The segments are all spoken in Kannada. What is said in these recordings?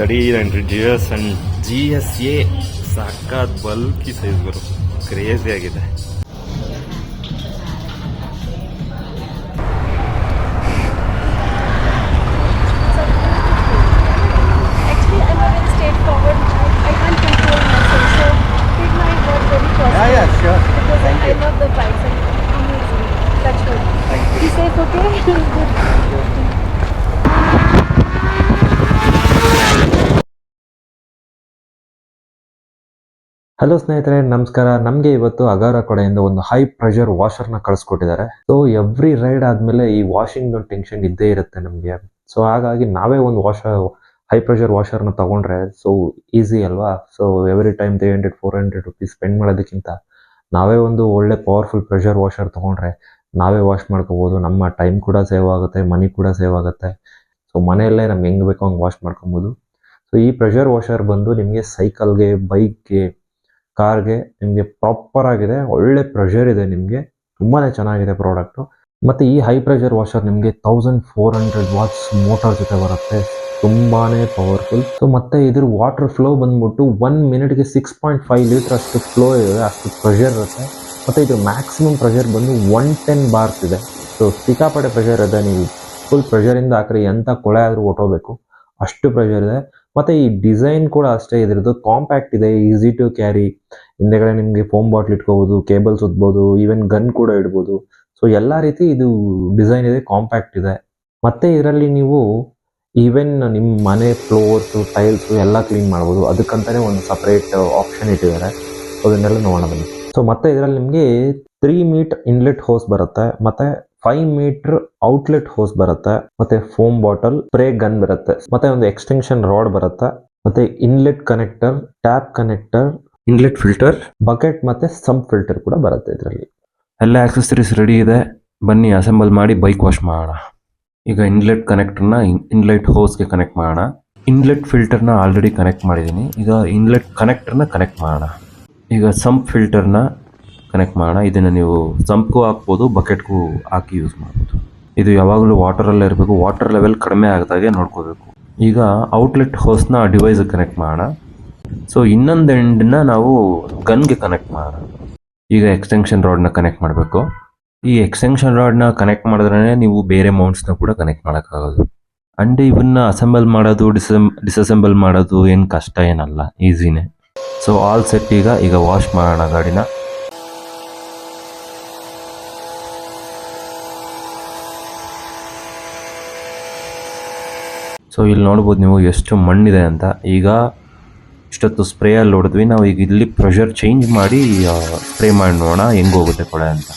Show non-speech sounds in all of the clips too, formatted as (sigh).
Thirty ninety G S and G S A ಸಾಕಾದ ಬಲ್ಕಿ ಬರುತ್ತೆ ಕ್ರೇಜಿ ಆಗಿದೆ. ಹಲೋ ಸ್ನೇಹಿತರೆ, ನಮಸ್ಕಾರ. ನಮಗೆ ಇವತ್ತು ಅಗಾರ ಕೊಡೆಯಿಂದ ಒಂದು ಹೈ ಪ್ರೆಷರ್ ವಾಷರ್ನ ಕಳಿಸ್ಕೊಟ್ಟಿದ್ದಾರೆ. ಸೊ ಎವ್ರಿ ರೈಡ್ ಆದಮೇಲೆ ಈ ವಾಷಿಂಗ್ ಟೆನ್ಷನ್ ಇದ್ದೇ ಇರುತ್ತೆ ನಮಗೆ. ಸೊ ಹಾಗಾಗಿ ನಾವೇ ಒಂದು ವಾಷ ಹೈ ಪ್ರೆಷರ್ ವಾಷರ್ನ ತಗೊಂಡ್ರೆ ಸೊ ಈಸಿ ಅಲ್ವಾ? So every time three hundred four hundred rupees spend ಮಾಡೋದಕ್ಕಿಂತ ನಾವೇ ಒಂದು ಒಳ್ಳೆ ಪವರ್ಫುಲ್ ಪ್ರೆಷರ್ ವಾಷರ್ ತಗೊಂಡ್ರೆ, ನಾವೇ ವಾಶ್ ಮಾಡ್ಕೋಬೋದು. ನಮ್ಮ ಟೈಮ್ ಕೂಡ ಸೇವ್ ಆಗುತ್ತೆ ಮನಿ ಕೂಡ ಸೇವ್ ಆಗುತ್ತೆ. ಸೊ ಮನೆಯಲ್ಲೇ ನಮ್ಗೆ ಹೆಂಗೆ ಬೇಕೋ ಹಂಗೆ ವಾಶ್ ಮಾಡ್ಕೊಬೋದು. ಸೊ ಈ ಪ್ರೆಷರ್ ವಾಷರ್ ಬಂದು ನಿಮಗೆ ಸೈಕಲ್ಗೆ ಬೈಕ್ಗೆ ಕಾರ್ಗೆ ನಿಮಗೆ ಪ್ರಾಪರ್ ಆಗಿದೆ, ಒಳ್ಳೆ ಪ್ರೆಷರ್ ಇದೆ ನಿಮಗೆ ತುಂಬಾ ಚೆನ್ನಾಗಿದೆ ಪ್ರಾಡಕ್ಟು ಮತ್ತು ಈ ಹೈ ಪ್ರೆಷರ್ ವಾಷರ್ ನಿಮಗೆ thousand four hundred watts motor ಜೊತೆ ಬರುತ್ತೆ ತುಂಬಾ ಪವರ್ಫುಲ್ ಸೊ ಮತ್ತು ಇದ್ರ ವಾಟರ್ ಫ್ಲೋ ಬಂದ್ಬಿಟ್ಟು ಒನ್ ಮಿನಿಟ್ಗೆ ಸಿಕ್ಸ್ ಪಾಯಿಂಟ್ ಫೈವ್ ಲೀಟರ್ ಅಷ್ಟು ಫ್ಲೋ ಇದೆ ಅಷ್ಟು ಪ್ರೆಷರ್ ಇರುತ್ತೆ. ಮತ್ತು ಇದ್ರ ಮ್ಯಾಕ್ಸಿಮಮ್ ಪ್ರೆಷರ್ ಬಂದು ಒನ್ ಟೆನ್ ಬಾರ್ಸ್ ಇದೆ. ಸೊ ಸಿಕ್ಕಾಪಟ್ಟೆ ಪ್ರೆಷರ್ ಇದೆ, ನೀವು ಫುಲ್ ಪ್ರೆಷರಿಂದ ಹಾಕ್ರಿ ಎಂಥ ಕೊಳೆ ಆದರೂ ಹೊಟ್ಟೋಗ್ಬೇಕು ಅಷ್ಟು ಪ್ರೆಷರ್ ಇದೆ. ಮತ್ತು ಈ ಡಿಸೈನ್ ಕೂಡ ಅಷ್ಟೇ, ಇದರದ್ದು ಕಾಂಪ್ಯಾಕ್ಟ್ ಇದೆ, ಈಸಿ ಟು ಕ್ಯಾರಿ. ಹಿಂದೆಗಡೆ ನಿಮಗೆ ಫೋಮ್ ಬಾಟ್ಲ್ ಇಟ್ಕೋಬೋದು ಕೇಬಲ್ಸ್ ಓದ್ಬೋದು ಈವನ್ ಗನ್ ಕೂಡ ಇಡ್ಬೋದು. ಸೊ ಎಲ್ಲ ರೀತಿ ಇದು ಡಿಸೈನ್ ಇದೆ, ಕಾಂಪ್ಯಾಕ್ಟ್ ಇದೆ. ಮತ್ತೆ ಇದರಲ್ಲಿ ನೀವು ಈವನ್ ನಿಮ್ಮ ಮನೆ ಫ್ಲೋರ್ಸು ಟೈಲ್ಸು ಎಲ್ಲ ಕ್ಲೀನ್ ಮಾಡ್ಬೋದು. ಅದಕ್ಕಂತಾನೆ ಒಂದು ಸಪ್ರೇಟ್ ಆಪ್ಷನ್ ಇಟ್ಟಿದ್ದಾರೆ. ಅದನ್ನೆಲ್ಲ ನೋಡೋಣ ಬನ್ನಿ. ಸೊ ಮತ್ತೆ ಇದರಲ್ಲಿ ನಿಮಗೆ ತ್ರೀ ಮೀಟ್ ಇನ್ಲೆಟ್ ಹೋಸ್ ಬರುತ್ತೆ. ಮತ್ತೆ ಫೈವ್ ಮೀಟರ್ ಔಟ್ಲೆಟ್ ಹೋಸ್ ಬರುತ್ತೆ ಮತ್ತೆ ಫೋಮ್ ಬಾಟಲ್ ಸ್ಪ್ರೇ ಗನ್ ಬರುತ್ತೆ ಮತ್ತೆ ಒಂದು ಎಕ್ಸ್ಟೆನ್ಷನ್ ರಾಡ್ ಬರುತ್ತೆ ಮತ್ತೆ inlet connector tap connector inlet filter bucket ಮತ್ತೆ ಸಂಪ್ ಫಿಲ್ಟರ್ ಕೂಡ ಬರುತ್ತೆ ಇದರಲ್ಲಿ. ಎಲ್ಲ ಆಕ್ಸೆಸರೀಸ್ ರೆಡಿ ಇದೆ. ಬನ್ನಿ ಅಸೆಂಬಲ್ ಮಾಡಿ ಬೈಕ್ ವಾಶ್ ಮಾಡೋಣ. ಈಗ ಇನ್ಲೆಟ್ ಕನೆಕ್ಟರ್ನ ಇನ್ಲೆಟ್ ಹೋಸ್ಗೆ ಕನೆಕ್ಟ್ ಮಾಡೋಣ. ಇನ್ಲೆಟ್ ಫಿಲ್ಟರ್ನ ಆಲ್ರೆಡಿ ಕನೆಕ್ಟ್ ಮಾಡಿದ್ದೀನಿ. ಈಗ ಇನ್ಲೆಟ್ ಕನೆಕ್ಟರ್ನ ಕನೆಕ್ಟ್ ಮಾಡೋಣ. ಈಗ ಸಂಪ್ ಫಿಲ್ಟರ್ನ ಕನೆಕ್ಟ್ ಮಾಡೋಣ. ಇದನ್ನು ನೀವು ಸಂಪ್ಗೂ ಹಾಕ್ಬೋದು ಬಕೆಟ್ಗೂ ಹಾಕಿ ಯೂಸ್ ಮಾಡ್ಬೋದು. ಇದು ಯಾವಾಗಲೂ ವಾಟರಲ್ಲೇ ಇರಬೇಕು. ವಾಟರ್ ಲೆವೆಲ್ ಕಡಿಮೆ ಆಗದಾಗೆ ನೋಡ್ಕೋಬೇಕು. ಈಗ ಔಟ್ಲೆಟ್ ಹೋಸ್ನ ಡಿವೈಸ್ ಕನೆಕ್ಟ್ ಮಾಡೋಣ. ಸೊ ಇನ್ನೊಂದು ಎಂಡನ್ನ ನಾವು ಗನ್ಗೆ ಕನೆಕ್ಟ್ ಮಾಡೋಣ. ಈಗ ಎಕ್ಸ್ಟೆನ್ಷನ್ ರಾಡ್ನ ಕನೆಕ್ಟ್ ಮಾಡಬೇಕು. ಈ ಎಕ್ಸ್ಟೆನ್ಷನ್ ರಾಡ್ನ ಕನೆಕ್ಟ್ ಮಾಡಿದ್ರೆ ನೀವು ಬೇರೆ ಮೌಂಟ್ಸ್ನ ಕೂಡ ಕನೆಕ್ಟ್ ಮಾಡೋಕ್ಕಾಗೋದು. ಅಂಡ್ ಇವನ್ನ ಅಸೆಂಬಲ್ ಮಾಡೋದು ಡಿಸಮ್ ಡಿಸಸೆಂಬಲ್ ಮಾಡೋದು ಏನು ಕಷ್ಟ ಏನಲ್ಲ. ಈಸಿನೇ ಸೊ ಆಲ್ ಸೆಟ್ ಈಗ ಈಗ ವಾಶ್ ಮಾಡೋಣ ಗಾಡಿನ. ಸೊ ಇಲ್ಲಿ ನೋಡ್ಬೋದು ನೀವು ಎಷ್ಟು ಮಣ್ಣಿದೆ ಅಂತ. ಈಗ ಇಷ್ಟೊತ್ತು ಸ್ಪ್ರೇಯಲ್ಲಿ ಹೊಡೆದ್ವಿ. ನಾವು ಈಗ ಇಲ್ಲಿ ಪ್ರೆಷರ್ ಚೇಂಜ್ ಮಾಡಿ ಸ್ಪ್ರೇ ಮಾಡಿ ನೋಡೋಣ ಹೆಂಗೆ ಹೋಗುತ್ತೆ ಕೊಳೆ ಅಂತ.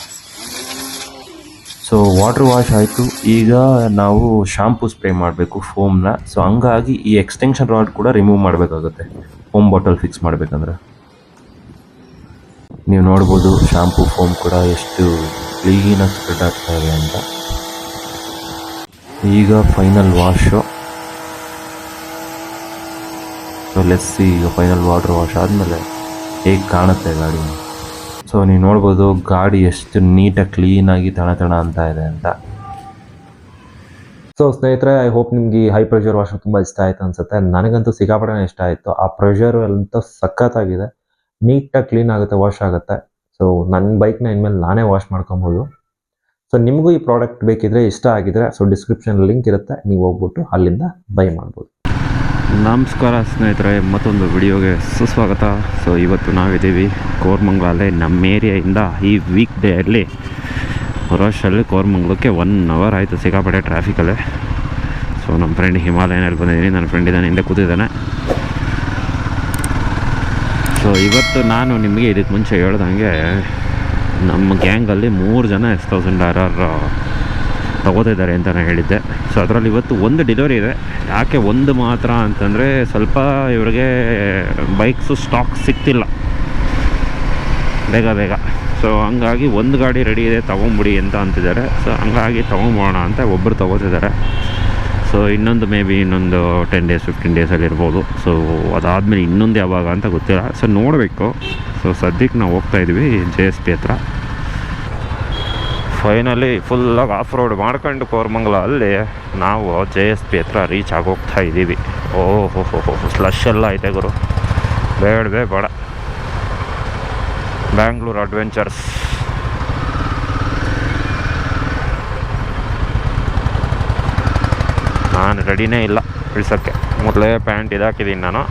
ಸೊ ವಾಟರ್ ವಾಶ್ ಆಯಿತು. ಈಗ ನಾವು ಶಾಂಪೂ ಸ್ಪ್ರೇ ಮಾಡಬೇಕು ಫೋಮ್ನ ಸೊ ಹಂಗಾಗಿ ಈ ಎಕ್ಸ್ಟೆನ್ಷನ್ ರಾಡ್ ಕೂಡ ರಿಮೂವ್ ಮಾಡಬೇಕಾಗುತ್ತೆ. ಫೋಮ್ ಬಾಟಲ್ ಫಿಕ್ಸ್ ಮಾಡಬೇಕಂದ್ರೆ. ನೀವು ನೋಡ್ಬೋದು ಶಾಂಪೂ ಫೋಮ್ ಕೂಡ ಎಷ್ಟು ಕ್ಲೀನಾಗಿ ಸ್ಪ್ರೆಡ್ ಆಗ್ತಾ ಇದೆ ಅಂತ. ಈಗ ಫೈನಲ್ ವಾಶು ಸೊ ಲೆಸ್ಸಿ ಈಗ ಫೈನಲ್ ವಾಟರ್ ವಾಶ್ ಆದಮೇಲೆ ಹೇಗೆ ಕಾಣುತ್ತೆ ಗಾಡಿ? ಸೊ ನೀವು ನೋಡ್ಬೋದು ಗಾಡಿ ಎಷ್ಟು ನೀಟಾಗಿ ಕ್ಲೀನಾಗಿ ತಣ ತಣ ಅಂತ ಇದೆ ಅಂತ. ಸೊ ಸ್ನೇಹಿತರೆ ಐ ಹೋಪ್ ನಿಮ್ಗೆ ಈ ಹೈ ಪ್ರೆಷರ್ ವಾಶ್ ತುಂಬ ಇಷ್ಟ ಆಯ್ತು ಅನ್ಸುತ್ತೆ. ನನಗಂತೂ ಸಿಕ್ಕಾಪಟ್ಟೆ ಇಷ್ಟ ಆಯಿತು. ಆ ಪ್ರೆಷರ್ ಅಂತ ಸಖತ್ತಾಗಿದೆ. ನೀಟಾಗಿ ಕ್ಲೀನ್ ಆಗುತ್ತೆ ವಾಶ್ ಆಗುತ್ತೆ. ಸೊ ನನ್ನ ಬೈಕ್ನ ಇನ್ಮೇಲೆ ನಾನೇ ವಾಶ್ ಮಾಡ್ಕೊಬೋದು. ಸೊ ನಿಮಗೂ ಈ ಪ್ರಾಡಕ್ಟ್ ಬೇಕಿದ್ರೆ, ಇಷ್ಟ ಆಗಿದ್ರೆ ಸೊ ಡಿಸ್ಕ್ರಿಪ್ಷನ್ ಲಿಂಕ್ ಇರುತ್ತೆ. ನೀವು ಹೋಗ್ಬಿಟ್ಟು ಅಲ್ಲಿಂದ ಬೈ ಮಾಡ್ಬೋದು. ನಮಸ್ಕಾರ ಸ್ನೇಹಿತರೆ, ಮತ್ತೊಂದು ವಿಡಿಯೋಗೆ ಸುಸ್ವಾಗತ. ಸೊ ಇವತ್ತು ನಾವಿದ್ದೀವಿ ಕೋರ್ಮಂಗ್ಲಲ್ಲೇ ನಮ್ಮ ಏರಿಯಾಯಿಂದ ಈ ವೀಕ್ ಡೇಯಲ್ಲಿ ರಶಲ್ಲಿ ಕೋರ್ಮಂಗ್ಲಕ್ಕೆ ಒನ್ ಅವರ್ ಆಯಿತು ಸಿಗಾಪಟ್ಟೆ ಟ್ರಾಫಿಕಲ್ಲೇ ಸೊ ನಮ್ಮ ಫ್ರೆಂಡ್ ಹಿಮಾಲಯನಲ್ಲಿ ಬಂದಿದ್ದೀನಿ, ನನ್ನ ಫ್ರೆಂಡ್ ಇದ್ದಾನೆ, ಹಿಂದೆ ಕೂತಿದ್ದಾನೆ. ಸೊ ಇವತ್ತು ನಾನು ನಿಮಗೆ ಇದಕ್ಕೆ ಮುಂಚೆ ಹೇಳ್ದಂಗೆ ನಮ್ಮ ಗ್ಯಾಂಗಲ್ಲಿ ಮೂರು ಜನ ಎಸ್ ತೌಸಂಡ್ ಆರ್ ಆರ್ ತಗೋತಿದ್ದಾರೆ ಅಂತ ನಾನು ಹೇಳಿದ್ದೆ. ಸೊ ಅದರಲ್ಲಿ ಇವತ್ತು ಒಂದು ಡೆಲಿವರಿ ಇದೆ. ಯಾಕೆ ಒಂದು ಮಾತ್ರ ಅಂತಂದರೆ ಸ್ವಲ್ಪ ಇವರಿಗೆ ಬೈಕ್ಸು ಸ್ಟಾಕ್ ಸಿಗ್ತಿಲ್ಲ ಬೇಗ ಬೇಗ. ಸೊ ಹಂಗಾಗಿ ಒಂದು ಗಾಡಿ ರೆಡಿ ಇದೆ, ತೊಗೊಂಬಿಡಿ ಅಂತ ಅಂತಿದ್ದಾರೆ. ಸೊ ಹಂಗಾಗಿ ತೊಗೊಂಬೋಣ ಅಂತ ಒಬ್ಬರು ತೊಗೋತಿದ್ದಾರೆ. ಸೊ ಇನ್ನೊಂದು ಮೇ ಬಿ ಇನ್ನೊಂದು ಟೆನ್ ಡೇಸ್ ಫಿಫ್ಟೀನ್ ಡೇಸಲ್ಲಿ ಇರ್ಬೋದು. ಸೊ ಅದಾದಮೇಲೆ ಇನ್ನೊಂದು ಯಾವಾಗ ಅಂತ ಗೊತ್ತಿಲ್ಲ. ಸೊ ನೋಡಬೇಕು. ಸೊ ಸದ್ಯಕ್ಕೆ ನಾವು ಹೋಗ್ತಾ ಇದ್ವಿ ಜೆ ಎಸ್ ಪಿ ಹತ್ರ. ಫೈನಲಿ ಫುಲ್ಲಾಗಿ ಆಫ್ ರೋಡ್ ಮಾಡ್ಕೊಂಡು ಕೋರ್ಮಂಗಲ ಅಲ್ಲಿ ನಾವು ಜೆ ಎಸ್ ಪಿ ಹತ್ರ ರೀಚ್ ಆಗೋಗ್ತಾ ಇದ್ದೀವಿ. ಓಹೋ ಸ್ಲಶ್ ಎಲ್ಲ ಐತೆ ಗುರು. ಬೇಡವೇ ಬೇಡ. ಬ್ಯಾಂಗ್ಳೂರು ಅಡ್ವೆಂಚರ್ಸ್ ನಾನು ರೆಡಿನೇ ಇಲ್ಲ. ಇಳಿಸೋಕ್ಕೆ. ಮೊದಲೇ ಪ್ಯಾಂಟ್ ಇದಾಕಿದ್ದೀನಿ ನಾನು.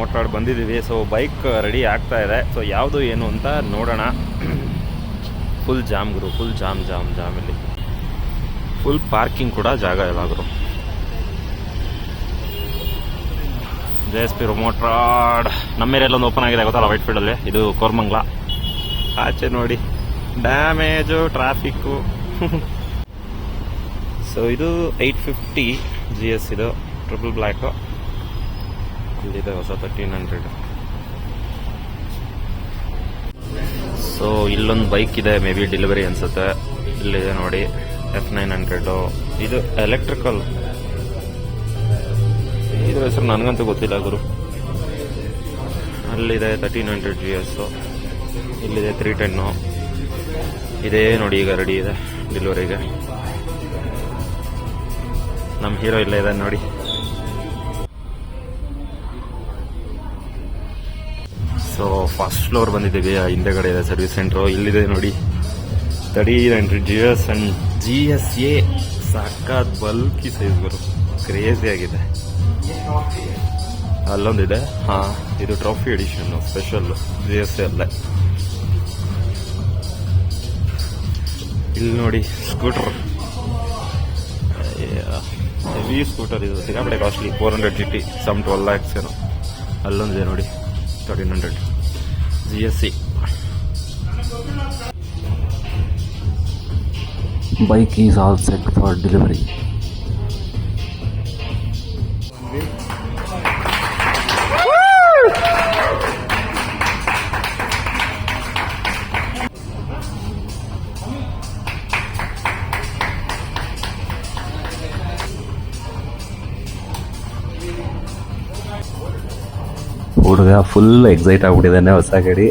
ಪಿ ಬಂದಿದ್ದೀವಿ. ಸೊ ಬೈಕ್ ರೆಡಿ ಆಗ್ತಾ ಇದೆ. ಸೊ ಯಾವುದು ಏನು ಅಂತ ನೋಡೋಣ. ಫುಲ್ ಜಾಮ್ ಗುರು ಫುಲ್ ಜಾಮ್ ಜಾಮ್ ಜಾಮ್ ಇಲ್ಲಿ ಫುಲ್ ಪಾರ್ಕಿಂಗ್ ಕೂಡ ಜಾಗ ಇಲ್ಲ ಜೆ ಎಸ್ ಪಿ ಮೋಟ್ರಾಡ್ ನಮ್ಮ ಏರಿಯಲ್ಲೊಂದು ಓಪನ್ ಆಗಿದೆ ಗೊತ್ತಲ್ಲ ವೈಟ್ ಫೀಲ್ಡಲ್ಲಿ ಇದು ಕೋರ್ಮಂಗ್ಲ. ಆಚೆ ನೋಡಿ. ಡ್ಯಾಮೇಜು ಟ್ರಾಫಿಕ್ಕು ಸೊ ಇದು ಏಯ್ಟ್ ಫಿಫ್ಟಿ ಜಿ ಎಸ್ ಇದು ಟ್ರಿಪಲ್ ಬ್ಲ್ಯಾಕು ಇಲ್ಲಿದೆ ಹೊಸ ತರ್ಟೀನ್ ಹಂಡ್ರೆಡ್ ಸೊ ಇಲ್ಲೊಂದು ಬೈಕ್ ಇದೆ ಮೇ ಬಿ ಡೆಲಿವರಿ ಅನ್ಸುತ್ತೆ. ಇಲ್ಲಿದೆ ನೋಡಿ ಎಫ್ ನೈನ್ ಹಂಡ್ರೆಡು ಇದು ಎಲೆಕ್ಟ್ರಿಕಲ್ ಇದ್ರ ಹೆಸರು ನನಗಂತೂ ಗೊತ್ತಿಲ್ಲ ಗುರು. ಅಲ್ಲಿದೆ ತರ್ಟೀನ್ ಹಂಡ್ರೆಡ್ ಜಿ ಎಸ್ ಇಲ್ಲಿದೆ ತ್ರೀ ಟೆನ್ನು ಇದೇ ನೋಡಿ ಈಗ ರೆಡಿ ಇದೆ ಡೆಲಿವರಿಗೆ ನಮ್ಮ ಹೀರೋ ಇಲ್ಲೇ ಇದೆ ನೋಡಿ. ಸೊ ಫಸ್ಟ್ ಫ್ಲೋರ್ ಬಂದಿದ್ದೀವಿ. ಹಿಂದೆಗಡೆ ಇದೆ ಸರ್ವಿಸ್ ಸೆಂಟ್ರು ಇಲ್ಲಿದೆ ನೋಡಿ. ತಡಿ entry G S and G S A ಸಾಕಾದ bulky ಸೈಜ್ಗಳು ಕ್ರೇಜಿ ಆಗಿದೆ. ಅಲ್ಲೊಂದಿದೆ. ಹಾಂ, ಇದು trophy edition special G S A ಅಲ್ಲೇ. ಇಲ್ಲಿ ನೋಡಿ ಸ್ಕೂಟರ್ ಹೆವಿ ಸ್ಕೂಟರ್ ಇದು. ಸಿಗಾಪಡೆ costly four hundred G T some twelve lakhs ಏನೋ. ಅಲ್ಲೊಂದಿದೆ ನೋಡಿ. Thirteen hundred G S C bike is all set ಹುಡುಗ ಫುಲ್ ಎಕ್ಸೈಟ್ ಆಗ್ಬಿಟ್ಟಿದ್ದಾನೆ ಹೊಸ ಗಾಡಿ.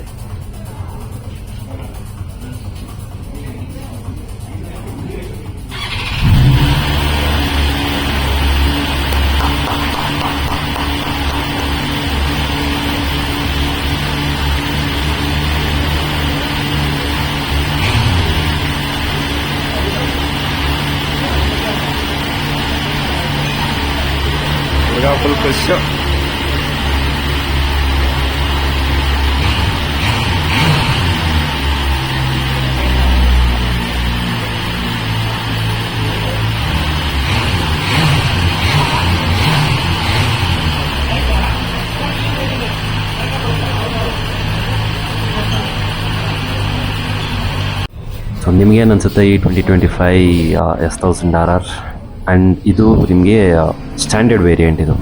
ಫುಲ್ ಖುಷ್ ಸೊ ನಿಮಗೇನು ಅನಿಸುತ್ತೆ ಈ twenty twenty five S thousand R R and ಇದು ನಿಮಗೆ ಸ್ಟ್ಯಾಂಡರ್ಡ್ ವೇರಿಯಂಟ್ ಇದು.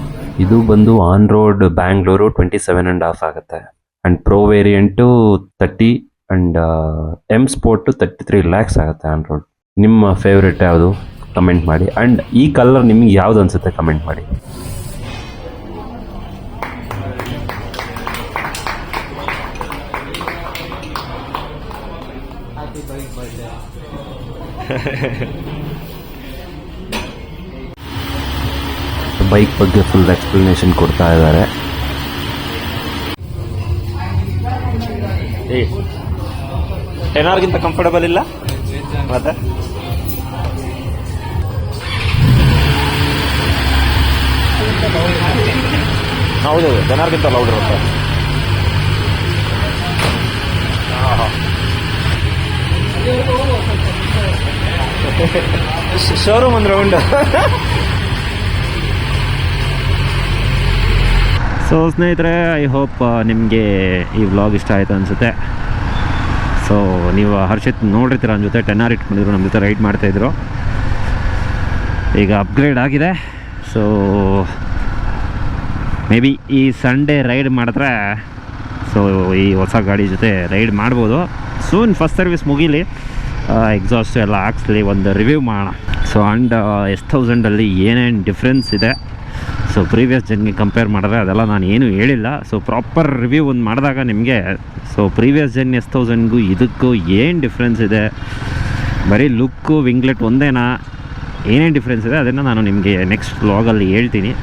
ಇದು ಬಂದು on road Bangalore twenty seven and half ಆಗುತ್ತೆ. And pro variant thirty and M sport thirty three lakhs ಆಗುತ್ತೆ ಆನ್ ರೋಡ್ ನಿಮ್ಮ ಫೇವ್ರೆಟ್ ಯಾವುದು? ಕಮೆಂಟ್ ಮಾಡಿ. ಆ್ಯಂಡ್ ಈ ಕಲರ್ ನಿಮಗೆ ಯಾವ್ದು ಅನಿಸುತ್ತೆ? ಕಮೆಂಟ್ ಮಾಡಿ. (laughs) ಬೈಕ್ ಬಗ್ಗೆ ಫುಲ್ ಎಕ್ಸ್ಪ್ಲನೇಷನ್ ಕೊಡ್ತಾ ಇದ್ದಾರೆ. ಏ ಟೆನ್ ಅವರ್ಗಿಂತ ಕಂಫರ್ಟಬಲ್ ಇಲ್ಲ? ಮತ್ತೆ? ಹೌದು ಜನಾರ್ಗಿಂತ ಲೌಡ್ ಇರುತ್ತೆ ಶೋರೂಮ್ ಒಂದು ರೌಂಡ್ ಸೊ ಸ್ನೇಹಿತರೆ ಐ ಹೋಪ್ ನಿಮಗೆ ಈ ವ್ಲಾಗ್ ಇಷ್ಟ ಆಯಿತು ಅನಿಸುತ್ತೆ. ಸೊ ನೀವು ಹರ್ಷಿತ್ ನೋಡಿರ್ತೀರ ನನ್ನ ಜೊತೆ ಟೆನ್ ಆರ್ ಇಟ್ಕೊಂಡಿದ್ರು ನಮ್ಮ ಜೊತೆ ರೈಡ್ ಮಾಡ್ತಾಯಿದ್ರು ಈಗ ಅಪ್ಗ್ರೇಡ್ ಆಗಿದೆ. ಸೊ ಮೇ ಬಿ ಈ ಸಂಡೇ ರೈಡ್ ಮಾಡಿದ್ರೆ ಸೊ ಈ ಹೊಸ ಗಾಡಿ ಜೊತೆ ರೈಡ್ ಮಾಡ್ಬೋದು. ಸೂನ್ ಫಸ್ಟ್ ಸರ್ವಿಸ್ ಮುಗೀಲಿ. ಎಕ್ಸಾಸ್ಟ್ ಎಲ್ಲ ಹಾಕ್ಸ್ಲಿ ಒಂದು ರಿವ್ಯೂ ಮಾಡೋಣ. ಸೊ ಆ್ಯಂಡ್ ಎಸ್ ಥೌಸಂಡಲ್ಲಿ ಏನೇನು ಡಿಫ್ರೆನ್ಸ್ ಇದೆ? ಸೊ ಪ್ರೀವಿಯಸ್ ಜನ್ಗೆ ಕಂಪೇರ್ ಮಾಡಿದ್ರೆ ಅದೆಲ್ಲ ನಾನು ಏನೂ ಹೇಳಿಲ್ಲ. ಸೊ ಪ್ರಾಪರ್ ರಿವ್ಯೂ ಒಂದು ಮಾಡಿದಾಗ ನಿಮಗೆ ಸೊ ಪ್ರೀವಿಯಸ್ ಜನ್ ಎಸ್ ಥೌಸಂಡ್ಗೂ ಇದಕ್ಕೂ ಏನು ಡಿಫ್ರೆನ್ಸ್ ಇದೆ? ಬರೀ ಲುಕ್ಕು ವಿಂಗ್ಲೆಟ್ ಒಂದೇನಾ? ಏನೇನು ಡಿಫ್ರೆನ್ಸ್ ಇದೆ? ಅದನ್ನು ನಾನು ನಿಮಗೆ ನೆಕ್ಸ್ಟ್ ವ್ಲಾಗಲ್ಲಿ ಹೇಳ್ತೀನಿ.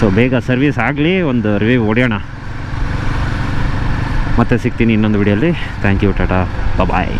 ಸೊ ಬೇಗ ಸರ್ವಿಸ್ ಆಗಲಿ, ಒಂದು ರಿವ್ಯೂ ಹೊಡೆಯೋಣ. ಮತ್ತೆ ಸಿಗ್ತೀನಿ ಇನ್ನೊಂದು ವಿಡಿಯೋಲಿ ಥ್ಯಾಂಕ್ ಯು ಟಾಟಾ. ಬಾಯ್